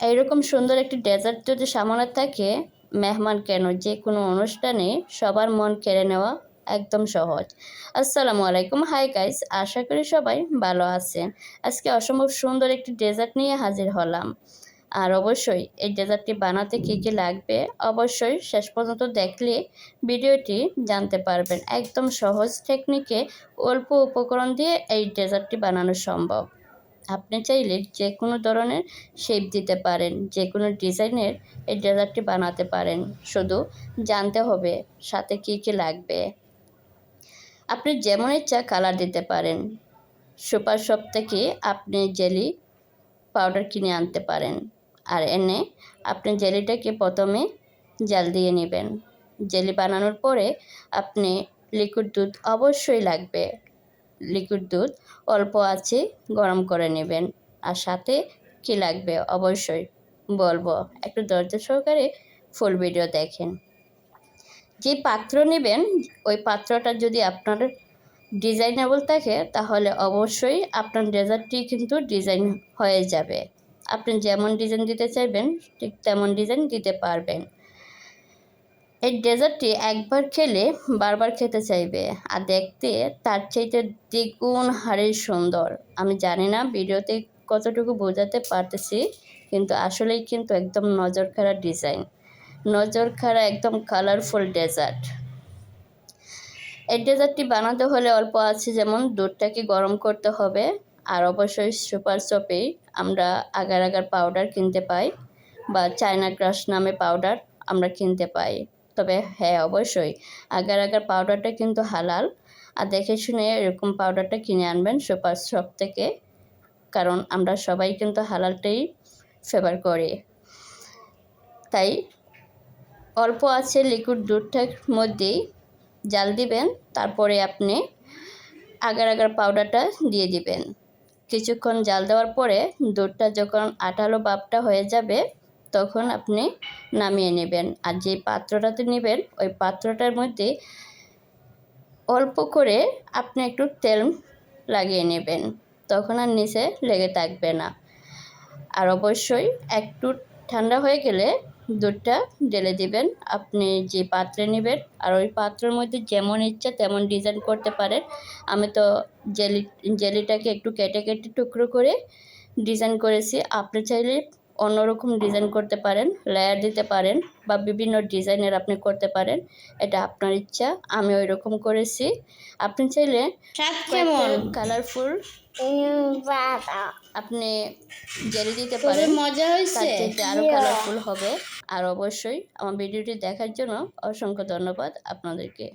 এইরকম সুন্দর একটি ডেজার্ট যদি সামনে থাকে, মেহমান কেন? যে কোনো অনুষ্ঠানে সবার মন কেড়ে নেওয়া একদম সহজ। আসসালামু আলাইকুম। হাই গাইস আশা করি সবাই ভালো আছেন। আজকে অসম্ভব সুন্দর একটি ডেজার্ট নিয়ে হাজির হলাম। আর অবশ্যই এই ডেজার্টটি বানাতে কী কী লাগবে, অবশ্যই শেষ পর্যন্ত দেখলে ভিডিওটি জানতে পারবেন। একদম সহজ টেকনিকে অল্প উপকরণ দিয়ে এই ডেজার্টটি বানানো সম্ভব। আপনি চাইলে যে কোনো ধরনের শেপ দিতে পারেন যে কোনো ডিজাইনের এই ডেজার্টটি বানাতে পারেন। শুধু জানতে হবে সাথে কী কী লাগবে। আপনি যেমন ইচ্ছা কালার দিতে পারেন। সুপার শপ থেকে আপনি জেলি পাউডার কিনে আনতে পারেন। আর এনে আপনি জেলিটাকে প্রথমে জাল দিয়ে নেবেন। জেলি বানানোর পরে আপনি লিকুইড দুধ অবশ্যই লাগবে। লিকুইড দুধ অল্প আছে, গরম করে নেবেন। আর সাথে কি লাগবে? অবশ্যই বলব, একটু ধৈর্য সহকারে ফুল ভিডিও দেখেন। যে পাত্র নেবেন, ওই পাত্রটা যদি আপনার ডিজাইনেবল থাকে, তাহলে অবশ্যই আপনার ডেজার্টটি কিন্তু ডিজাইন হয়ে যাবে। আপনি যেমন ডিজাইন দিতে চাইবেন, ঠিক তেমন ডিজাইন দিতে পারবেন। এই ডেজার্টটি একবার খেলে বারবার খেতে চাইবে আর দেখতে তার চাইতে দ্বিগুণ হারের সুন্দর। আমি জানি না ভিডিওতে কতটুকু বোঝাতে পারতেছি, কিন্তু আসলেই কিন্তু একদম নজর খাড়া ডিজাইন নজর খাড়া একদম কালারফুল ডেজার্ট এই ডেজার্টটি বানাতে হলে অল্প আছে, যেমন দুধটাকে গরম করতে হবে, আর অবশ্যই সুপার শপেই আমরা আগার আগার পাউডার কিনতে পাই, বা চায়না ক্রাশ নামে পাউডার আমরা কিনতে পাই। তবে হ্যাঁ অবশ্যই। আগার আগার পাউডারটা কিন্তু হালাল। আর দেখে শুনে এরকম পাউডারটা কিনে আনবেন সুপার শপ থেকে। কারণ আমরা সবাই কিন্তু হালালটাই ফেভার করি। তাই অল্প আছে লিকুইড দুধটার মধ্যেই জাল দিবেন, তারপরে আপনি আগার আগার পাউডারটা দিয়ে দিবেন। কিছুক্ষণ জাল দেওয়ার পরে দুধটা যখন আঠালো বাপটা হয়ে যাবে তখন আপনি নামিয়ে নেবেন। আর যে পাত্রটাতে নেবেন, ওই পাত্রটার মধ্যে অল্প করে আপনি একটু তেল লাগিয়ে নেবেন। তখন আর নিচে লেগে থাকবে না। আর অবশ্যই একটু ঠান্ডা হয়ে গেলে দুধটা ঢেলে দিবেন। আপনি যে পাত্রে নেবেন, আর ওই পাত্রের মধ্যে যেমন ইচ্ছা তেমন ডিজাইন করতে পারেন। আমি তো জেলি, জেলিটাকে একটু কেটে কেটে টুকরো করে ডিজাইন করেছি। আপনি চাইলে অন্যরকম ডিজাইন করতে পারেন লেয়ার দিতে পারেন বা বিভিন্ন ডিজাইনের আপনি করতে পারেন এটা আপনার ইচ্ছা আমি ওই রকম করেছি। আপনি চাইলে কালারফুল আপনি জেলি দিতে পারেন মজা হয়েছে? আরও কালারফুল হবে। আর অবশ্যই আমার ভিডিওটি দেখার জন্য অসংখ্য ধন্যবাদ আপনাদেরকে।